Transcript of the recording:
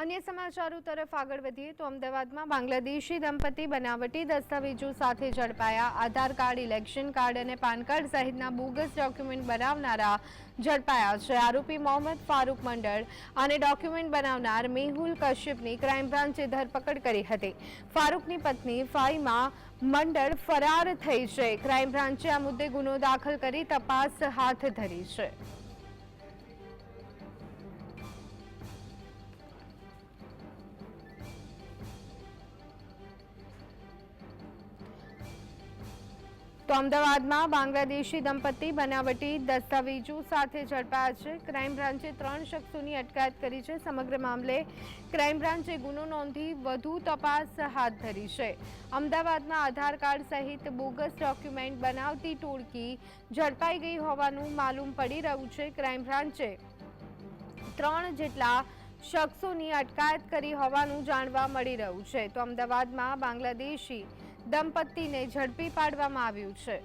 અન્ય સમાચારો તરફ આગળ વધીએ તો અમદાવાદમાં બાંગ્લાદેશી દંપતી બનાવટી દસ્તાવેજો સાથે ઝડપાયા. આધાર કાર્ડ, ઇલેક્શન કાર્ડ અને પાન કાર્ડ સહિતના બોગસ ડોક્યુમેન્ટ બનાવનારા ઝડપાયા છે. આરોપી મોહમ્મદ ફારૂક મંડળ અને ડોક્યુમેન્ટ બનાવનાર મેહુલ કશ્યપની ક્રાઇમ બ્રાન્ચે ધરપકડ કરી હતી. ફારૂકની પત્ની ફાઈમા મંડળ ફરાર થઈ છે. ક્રાઇમ બ્રાન્ચે આ મુદ્દે ગુનો દાખલ કરી તપાસ હાથ ધરી છે. તો અમદાવાદમાં બાંગ્લાદેશી દંપતી બનાવટી દસ્તાવેજો સાથે ઝડપાયા છે. ક્રાઇમ બ્રાન્ચે ત્રણ શખ્સોની અટકાયત કરી છે. સમગ્ર મામલે ક્રાઇમ બ્રાન્ચે ગુનો નોંધી વધુ તપાસ હાથ ધરી છે. અમદાવાદમાં આધાર કાર્ડ સહિત બોગસ ડોક્યુમેન્ટ બનાવતી ટોળકી ઝડપાઈ ગઈ હોવાનું માલુમ પડી રહ્યું છે. ક્રાઇમ બ્રાન્ચે ત્રણ જેટલા શખ્સોની અટકાયત કરી હોવાનું જાણવા મળી રહ્યું છે. તો અમદાવાદમાં બાંગ્લાદેશી દંપતીને ઝડપી પાડવામાં આવ્યું છે.